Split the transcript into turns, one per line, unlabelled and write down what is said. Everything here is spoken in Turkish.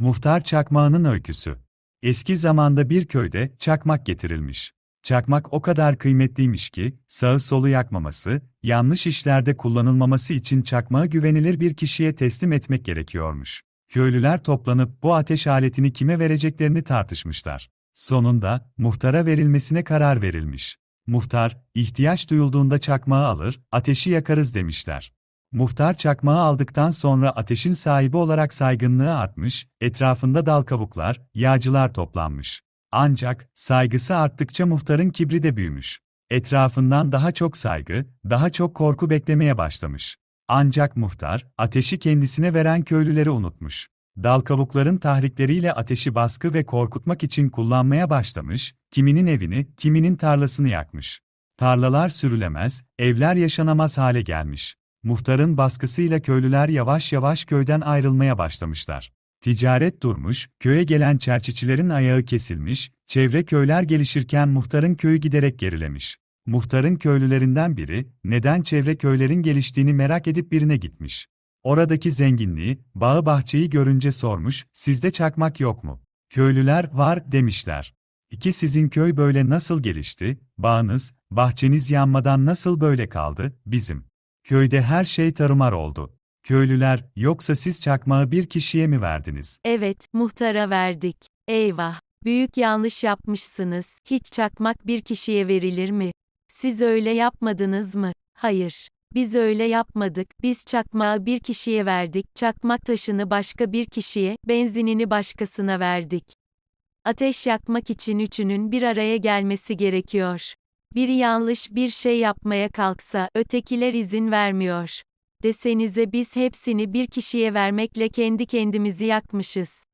Muhtar çakmağının öyküsü. Eski zamanda bir köyde çakmak getirilmiş. Çakmak o kadar kıymetliymiş ki, sağı solu yakmaması, yanlış işlerde kullanılmaması için çakmağı güvenilir bir kişiye teslim etmek gerekiyormuş. Köylüler toplanıp bu ateş aletini kime vereceklerini tartışmışlar. Sonunda, muhtara verilmesine karar verilmiş. Muhtar, ihtiyaç duyulduğunda çakmağı alır, ateşi yakarız demişler. Muhtar çakmağı aldıktan sonra ateşin sahibi olarak saygınlığı artmış, etrafında dal kavuklar, yağcılar toplanmış. Ancak, saygısı arttıkça muhtarın kibri de büyümüş. Etrafından daha çok saygı, daha çok korku beklemeye başlamış. Ancak muhtar, ateşi kendisine veren köylüleri unutmuş. Dal kavukların tahrikleriyle ateşi baskı ve korkutmak için kullanmaya başlamış, kiminin evini, kiminin tarlasını yakmış. Tarlalar sürülemez, evler yaşanamaz hale gelmiş. Muhtarın baskısıyla köylüler yavaş yavaş köyden ayrılmaya başlamışlar. Ticaret durmuş, köye gelen çerçiçilerin ayağı kesilmiş, çevre köyler gelişirken muhtarın köyü giderek gerilemiş. Muhtarın köylülerinden biri, neden çevre köylerin geliştiğini merak edip birine gitmiş. Oradaki zenginliği, bağı bahçeyi görünce sormuş, sizde çakmak yok mu? Köylüler, var, demişler. İki sizin köy böyle nasıl gelişti, bağınız, bahçeniz yanmadan nasıl böyle kaldı, bizim. Köyde her şey tarumar oldu. Köylüler, yoksa siz çakmağı bir kişiye mi verdiniz?
Evet, muhtara verdik. Eyvah, büyük yanlış yapmışsınız. Hiç çakmak bir kişiye verilir mi? Siz öyle yapmadınız mı? Hayır. Biz öyle yapmadık. Biz çakmağı bir kişiye verdik. Çakmak taşını başka bir kişiye, benzinini başkasına verdik. Ateş yakmak için üçünün bir araya gelmesi gerekiyor. Biri yanlış bir şey yapmaya kalksa, ötekiler izin vermiyor. Desenize biz hepsini bir kişiye vermekle kendi kendimizi yakmışız.